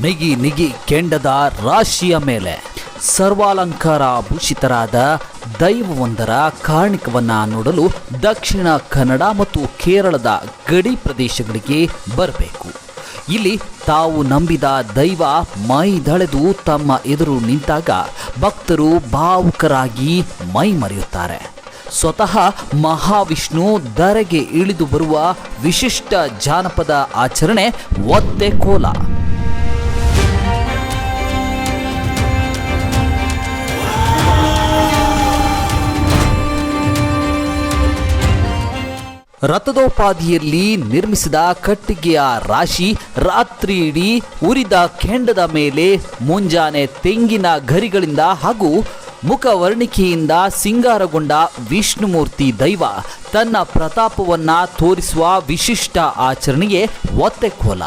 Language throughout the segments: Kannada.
ನಿಗಿ ನಿಗಿ ಕೆಂಡದ ರಾಶಿಯ ಮೇಲೆ ಸರ್ವಾಲಂಕಾರ ಭೂಷಿತರಾದ ದೈವವೊಂದರ ಕಾರಣಿಕವನ್ನ ನೋಡಲು ದಕ್ಷಿಣ ಕನ್ನಡ ಮತ್ತು ಕೇರಳದ ಗಡಿ ಪ್ರದೇಶಗಳಿಗೆ ಬರಬೇಕು. ಇಲ್ಲಿ ತಾವು ನಂಬಿದ ದೈವ ಮೈದಳೆದು ತಮ್ಮ ಎದುರು ನಿಂತಾಗ ಭಕ್ತರು ಭಾವುಕರಾಗಿ ಮೈ ಮರೆಯುತ್ತಾರೆ. ಸ್ವತಃ ಮಹಾವಿಷ್ಣು ಧರೆಗೆ ಇಳಿದು ಬರುವ ವಿಶಿಷ್ಟ ಜಾನಪದ ಆಚರಣೆ ಒತ್ತೆ ಕೋಲ ರಥದೋಪಾದಿಯಲ್ಲಿ ನಿರ್ಮಿಸಿದ ಕಟ್ಟಿಗೆಯ ರಾಶಿ ರಾತ್ರಿ ಇಡೀ ಉರಿದ ಕೆಂಡದ ಮೇಲೆ ಮುಂಜಾನೆ ತೆಂಗಿನ ಗರಿಗಳಿಂದ ಹಾಗೂ ಮುಖವರ್ಣಿಕೆಯಿಂದ ಸಿಂಗಾರಗೊಂಡ ವಿಷ್ಣುಮೂರ್ತಿ ದೈವ ತನ್ನ ಪ್ರತಾಪವನ್ನ ತೋರಿಸುವ ವಿಶಿಷ್ಟ ಆಚರಣೆಗೆ ಒತ್ತೆಕೋಲ.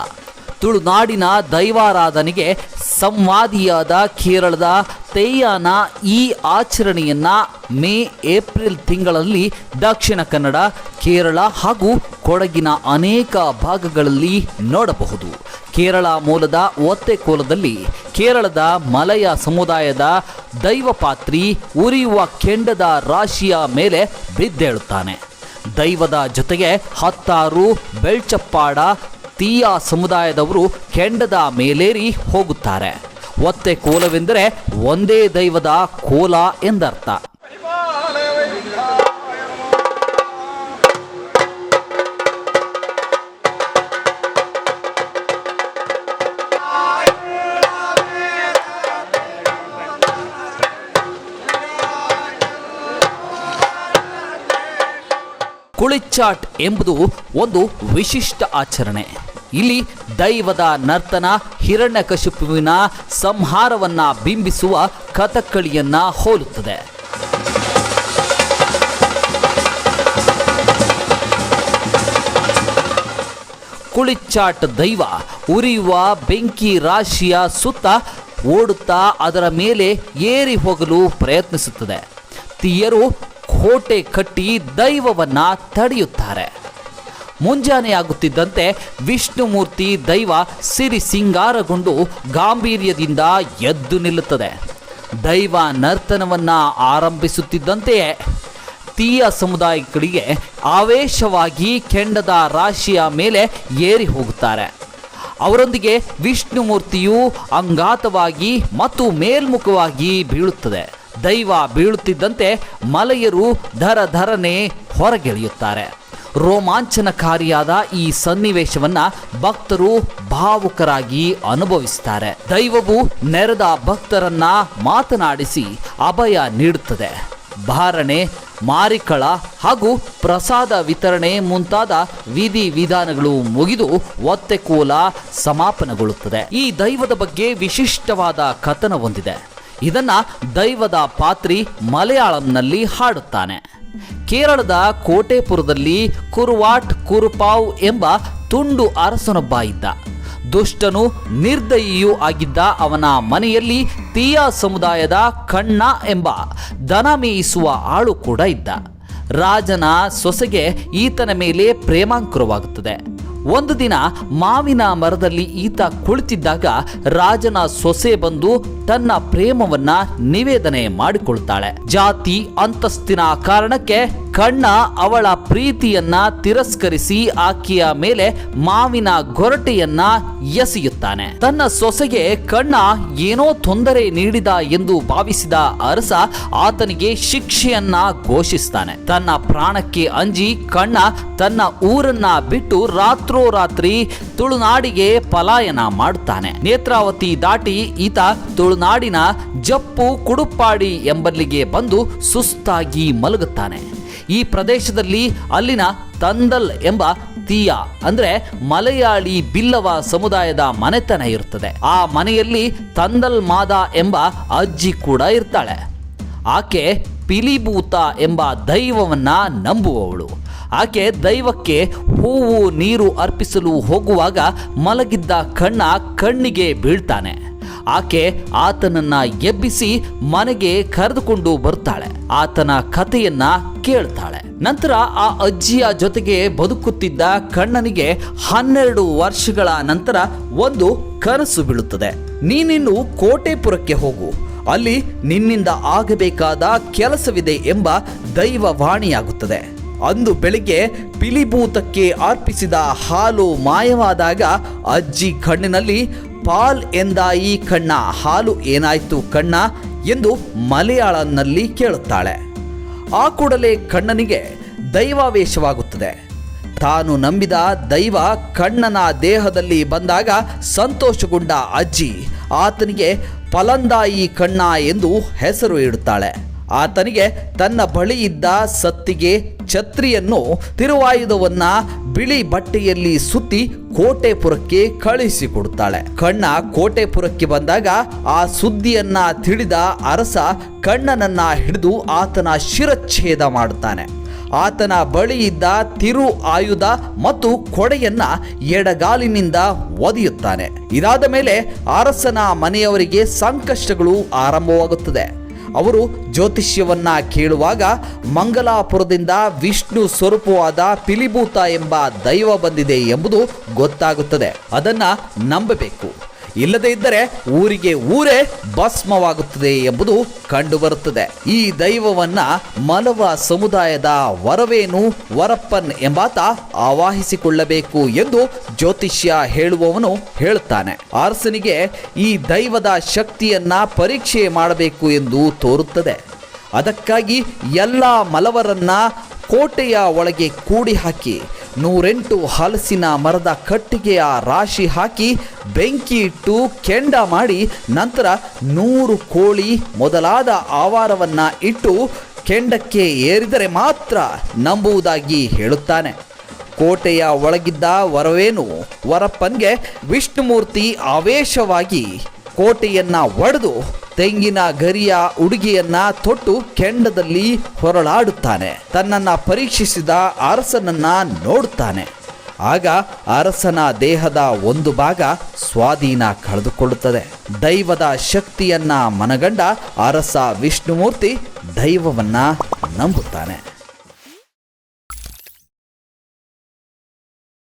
ತುಳುನಾಡಿನ ದೈವಾರಾಧನೆಗೆ ಸಂವಾದಿಯಾದ ಕೇರಳದ ತೆಯ್ಯಾನ ಈ ಆಚರಣೆಯನ್ನ ಮೇ, ಏಪ್ರಿಲ್ ತಿಂಗಳಲ್ಲಿ ದಕ್ಷಿಣ ಕನ್ನಡ, ಕೇರಳ ಹಾಗೂ ಕೊಡಗಿನ ಅನೇಕ ಭಾಗಗಳಲ್ಲಿ ನೋಡಬಹುದು. ಕೇರಳ ಮೂಲದ ಒತ್ತೆಕೋಲದಲ್ಲಿ ಕೇರಳದ ಮಲಯ ಸಮುದಾಯದ ದೈವಪಾತ್ರಿ ಉರಿಯುವ ಕೆಂಡದ ರಾಶಿಯ ಮೇಲೆ ಬಿದ್ದೇಳುತ್ತಾನೆ. ದೈವದ ಜೊತೆಗೆ ಹತ್ತಾರು ಬೆಳ್ಚಪ್ಪಾಡ ತೀಯ ಸಮುದಾಯದವರು ಕೆಂಡದ ಮೇಲೇರಿ ಹೋಗುತ್ತಾರೆ. ಒತ್ತೆ ಕೋಲವೆಂದರೆ ಒಂದೇ ದೈವದ ಕೋಲ ಎಂದರ್ಥ. ಕುಳಿಚಾಟ್ ಎಂಬುದು ಒಂದು ವಿಶಿಷ್ಟ ಆಚರಣೆ. ಇಲ್ಲಿ ದೈವದ ನರ್ತನ, ಹಿರಣ್ಯಕಶಿಪುವಿನ ಸಂಹಾರವನ್ನ ಬಿಂಬಿಸುವ ಕಥಕ್ಕಳಿಯನ್ನ ಹೋಲುತ್ತದೆ. ಕುಳಿಚಾಟ್ ದೈವ ಉರಿಯುವ ಬೆಂಕಿ ರಾಶಿಯ ಸುತ್ತ ಓಡುತ್ತಾ ಅದರ ಮೇಲೆ ಏರಿ ಹೋಗಲು ಪ್ರಯತ್ನಿಸುತ್ತದೆ. ತೀಯರು ಕೋಟೆ ಕಟ್ಟಿ ದೈವವನ್ನ ತಡೆಯುತ್ತಾರೆ. ಮುಂಜಾನೆಯಾಗುತ್ತಿದ್ದಂತೆ ವಿಷ್ಣುಮೂರ್ತಿ ದೈವ ಸಿರಿ ಸಿಂಗಾರಗೊಂಡು ಗಾಂಭೀರ್ಯದಿಂದ ಎದ್ದು ನಿಲ್ಲುತ್ತದೆ. ದೈವ ನರ್ತನವನ್ನ ಆರಂಭಿಸುತ್ತಿದ್ದಂತೆಯೇ ತೀಯ ಸಮುದಾಯಗಳಿಗೆ ಆವೇಶವಾಗಿ ಕೆಂಡದ ರಾಶಿಯ ಮೇಲೆ ಏರಿ ಹೋಗುತ್ತಾರೆ. ಅವರೊಂದಿಗೆ ವಿಷ್ಣುಮೂರ್ತಿಯು ಅಂಗಾತವಾಗಿ ಮತ್ತು ಮೇಲ್ಮುಖವಾಗಿ ಬೀಳುತ್ತದೆ. ದೈವ ಬೀಳುತ್ತಿದ್ದಂತೆ ಮಲೆಯರು ಧರ ಧರನೆ ಹೊರಗೆಳೆಯುತ್ತಾರೆ. ರೋಮಾಂಚನಕಾರಿಯಾದ ಈ ಸನ್ನಿವೇಶವನ್ನ ಭಕ್ತರು ಭಾವುಕರಾಗಿ ಅನುಭವಿಸುತ್ತಾರೆ ದೈವವು ನೆರೆದ ಭಕ್ತರನ್ನ ಮಾತನಾಡಿಸಿ ಅಭಯ ನೀಡುತ್ತದೆ. ಭಾರಣೆ, ಮಾರಿಕಳ ಹಾಗೂ ಪ್ರಸಾದ ವಿತರಣೆ ಮುಂತಾದ ವಿಧಿ ವಿಧಾನಗಳು ಮುಗಿದು ಒತ್ತೆಕೋಲ ಸಮಾಪನಗೊಳ್ಳುತ್ತದೆ. ಈ ದೈವದ ಬಗ್ಗೆ ವಿಶಿಷ್ಟವಾದ ಕಥನ ಹೊಂದಿದೆ. ಇದನ್ನ ದೈವದ ಪಾತ್ರಿ ಮಲಯಾಳಂನಲ್ಲಿ ಹಾಡುತ್ತಾನೆ. ಕೇರಳದ ಕೋಟೆಪುರದಲ್ಲಿ ಕುರುವಾಟ್ ಕುರುಪಾವ್ ಎಂಬ ತುಂಡು ಅರಸನೊಬ್ಬ ಇದ್ದ. ದುಷ್ಟನು ನಿರ್ದಯಿಯೂ ಆಗಿದ್ದ ಅವನ ಮನೆಯಲ್ಲಿ ತೀಯ ಸಮುದಾಯದ ಕಣ್ಣ ಎಂಬ ದನ ಮೇಯಿಸುವ ಆಳು ಕೂಡ ಇದ್ದ. ರಾಜನ ಸೊಸೆಗೆ ಈತನ ಮೇಲೆ ಪ್ರೇಮಾಂಕುರವಾಗುತ್ತದೆ. ಒಂದು ದಿನ ಮಾವಿನ ಮರದಲ್ಲಿ ಈತ ಕುಳಿತಿದ್ದಾಗ ರಾಜನ ಸೊಸೆ ಬಂದು ತನ್ನ ಪ್ರೇಮವನ್ನ ನಿವೇದನೆ ಮಾಡಿಕೊಳ್ತಾಳೆ. ಜಾತಿ, ಅಂತಸ್ತಿನ ಕಾರಣಕ್ಕೆ ಕಣ್ಣ ಅವಳ ಪ್ರೀತಿಯನ್ನ ತಿರಸ್ಕರಿಸಿ ಆಕೆಯ ಮೇಲೆ ಮಾವಿನ ಗೊರಟೆಯನ್ನ ಎಸೆಯುತ್ತಾನೆ. ತನ್ನ ಸೊಸೆಗೆ ಕಣ್ಣ ಏನೋ ತೊಂದರೆ ನೀಡಿದ ಎಂದು ಭಾವಿಸಿದ ಅರಸ ಆತನಿಗೆ ಶಿಕ್ಷೆಯನ್ನ ಘೋಷಿಸ್ತಾನೆ. ತನ್ನ ಪ್ರಾಣಕ್ಕೆ ಅಂಜಿ ಕಣ್ಣ ತನ್ನ ಊರನ್ನ ಬಿಟ್ಟು ರಾತ್ರೋರಾತ್ರಿ ತುಳುನಾಡಿಗೆ ಪಲಾಯನ ಮಾಡುತ್ತಾನೆ ನೇತ್ರಾವತಿ ದಾಟಿ ಈತ ತುಳುನಾಡಿನ ಜಪ್ಪು ಕುಡುಪಾಡಿ ಎಂಬಲ್ಲಿಗೆ ಬಂದು ಸುಸ್ತಾಗಿ ಮಲಗುತ್ತಾನೆ. ಈ ಪ್ರದೇಶದಲ್ಲಿ ಅಲ್ಲಿನ ತಂದಲ್ ಎಂಬ ತೀಯ, ಅಂದ್ರೆ ಮಲಯಾಳಿ ಬಿಲ್ಲವ ಸಮುದಾಯದ ಮನೆತನ ಇರುತ್ತದೆ ಆ ಮನೆಯಲ್ಲಿ ತಂದಲ್ ಮಾದ ಎಂಬ ಅಜ್ಜಿ ಕೂಡ ಇರ್ತಾಳೆ. ಆಕೆ ಪಿಲಿಭೂತ ಎಂಬ ದೈವವನ್ನ ನಂಬುವವಳು. ಆಕೆ ದೈವಕ್ಕೆ ಹೂವು, ನೀರು ಅರ್ಪಿಸಲು ಹೋಗುವಾಗ ಮಲಗಿದ್ದ ಕಣ್ಣ ಕಣ್ಣಿಗೆ ಬೀಳ್ತಾನೆ. ಆಕೆ ಆತನನ್ನ ಎಬ್ಬಿಸಿ ಮನೆಗೆ ಕರೆದುಕೊಂಡು ಬರ್ತಾಳೆ ಆತನ ಕಥೆಯನ್ನ ಕೇಳ್ತಾಳೆ. ನಂತರ ಆ ಅಜ್ಜಿಯ ಜೊತೆಗೆ ಬದುಕುತ್ತಿದ್ದ ಕಣ್ಣನಿಗೆ ಹನ್ನೆರಡು ವರ್ಷಗಳ ನಂತರ ಒಂದು ಕನಸು ಬೀಳುತ್ತದೆ. ನೀನಿನ್ನು ಕೋಟೆಪುರಕ್ಕೆ ಹೋಗು. ಅಲ್ಲಿ ನಿನ್ನಿಂದ ಆಗಬೇಕಾದ ಕೆಲಸವಿದೆ ಎಂಬ ದೈವವಾಣಿಯಾಗುತ್ತದೆ. ಅಂದು ಬೆಳಿಗ್ಗೆ ಪಿಲಿಭೂತಕ್ಕೆ ಅರ್ಪಿಸಿದ ಹಾಲು ಮಾಯವಾದಾಗ ಅಜ್ಜಿ ಕಣ್ಣಿನಲ್ಲಿ, ಪಾಲ್ ಎಂದ ಈ ಕಣ್ಣ, ಹಾಲು ಏನಾಯ್ತು ಕಣ್ಣ? ಎಂದು ಮಲಯಾಳಂನಲ್ಲಿ ಕೇಳುತ್ತಾಳೆ. ಆ ಕೂಡಲೇ ಕಣ್ಣನಿಗೆ ದೈವಾವೇಶವಾಗುತ್ತದೆ. ತಾನು ನಂಬಿದ ದೈವ ಕಣ್ಣನ ದೇಹದಲ್ಲಿ ಬಂದಾಗ ಸಂತೋಷಗೊಂಡ ಅಜ್ಜಿ ಆತನಿಗೆ ಫಲಂದಾಯಿ ಕಣ್ಣ ಎಂದು ಹೆಸರು ಇಡುತ್ತಾಳೆ. ಆತನಿಗೆ ತನ್ನ ಬಳಿ ಇದ್ದ ಸತ್ತಿಗೆ ಛತ್ರಿಯನ್ನು ತಿರುವಾಯುಧವನ್ನ ಬಿಳಿ ಬಟ್ಟೆಯಲ್ಲಿ ಸುತ್ತಿ ಕೋಟೆಪುರಕ್ಕೆ ಕಳುಹಿಸಿಕೊಡುತ್ತಾಳೆ. ಕಣ್ಣ ಕೋಟೆಪುರಕ್ಕೆ ಬಂದಾಗ ಆ ಸುದ್ದಿಯನ್ನ ತಿಳಿದ ಅರಸ ಕಣ್ಣನನ್ನ ಹಿಡಿದು ಆತನ ಶಿರಚ್ಛೇದ ಮಾಡುತ್ತಾನೆ. ಆತನ ಬಳಿ ಇದ್ದ ತಿರು ಆಯುಧ ಮತ್ತು ಕೊಡೆಯನ್ನ ಎಡಗಾಲಿನಿಂದ ಒದೆಯುತ್ತಾನೆ. ಇದಾದ ಮೇಲೆ ಅರಸನ ಮನೆಯವರಿಗೆ ಸಂಕಷ್ಟಗಳು ಆರಂಭವಾಗುತ್ತದೆ. ಅವರು ಜ್ಯೋತಿಷ್ಯವನ್ನ ಕೇಳುವಾಗ ಮಂಗಲಾಪುರದಿಂದ ವಿಷ್ಣು ಸ್ವರೂಪವಾದ ಪಿಲಿಭೂತ ಎಂಬ ದೈವ ಬಂದಿದೆ ಎಂಬುದು ಗೊತ್ತಾಗುತ್ತದೆ. ಅದನ್ನ ನಂಬಬೇಕು. ಇಲ್ಲದೇ ಇದ್ದರೆ ಊರಿಗೆ ಊರೇ ಭಸ್ಮವಾಗುತ್ತದೆ ಎಂಬುದು ಕಂಡುಬರುತ್ತದೆ. ಈ ದೈವವನ್ನ ಮಲವ ಸಮುದಾಯದ ವರವೇನು ವರಪ್ಪನ್ ಎಂಬಾತ ಆವಾಹಿಸಿಕೊಳ್ಳಬೇಕು ಎಂದು ಜ್ಯೋತಿಷ್ಯ ಹೇಳುವವನು ಹೇಳುತ್ತಾನೆ ಅರಸನಿಗೆ ಈ ದೈವದ ಶಕ್ತಿಯನ್ನ ಪರೀಕ್ಷೆ ಮಾಡಬೇಕು ಎಂದು ತೋರುತ್ತದೆ. ಅದಕ್ಕಾಗಿ ಎಲ್ಲ ಮಲವರನ್ನ ಕೋಟೆಯ ಒಳಗೆ ಕೂಡಿ ಹಾಕಿ ನೂರೆಂಟು ಹಲಸಿನ ಮರದ ಕಟ್ಟಿಗೆಯ ರಾಶಿ ಹಾಕಿ, ಬೆಂಕಿ ಇಟ್ಟು ಕೆಂಡ ಮಾಡಿ, ನಂತರ ನೂರು ಕೋಳಿ ಮೊದಲಾದ ಆವಾರವನ್ನ ಇಟ್ಟು ಕೆಂಡಕ್ಕೆ ಏರಿದರೆ ಮಾತ್ರ ನಂಬುವುದಾಗಿ ಹೇಳುತ್ತಾನೆ. ಕೋಟೆಯ ಒಳಗಿದ್ದ ವರವೇನು ವರಪ್ಪನ್ಗೆ ವಿಷ್ಣುಮೂರ್ತಿ ಆವೇಶವಾಗಿ ಕೋಟೆಯನ್ನ ಒಡೆದು ತೆಂಗಿನ ಗರಿಯ ಉಡುಗೆಯನ್ನ ತೊಟ್ಟು ಕೆಂಡದಲ್ಲಿ ಹೊರಳಾಡುತ್ತಾನೆ. ತನ್ನನ್ನ ಪರೀಕ್ಷಿಸಿದ ಅರಸನನ್ನ ನೋಡುತ್ತಾನೆ. ಆಗ ಅರಸನ ದೇಹದ ಒಂದು ಭಾಗ ಸ್ವಾಧೀನ ಕಳೆದುಕೊಳ್ಳುತ್ತದೆ. ದೈವದ ಶಕ್ತಿಯನ್ನ ಮನಗಂಡ ಅರಸ ವಿಷ್ಣುಮೂರ್ತಿ ದೈವವನ್ನ ನಂಬುತ್ತಾನೆ.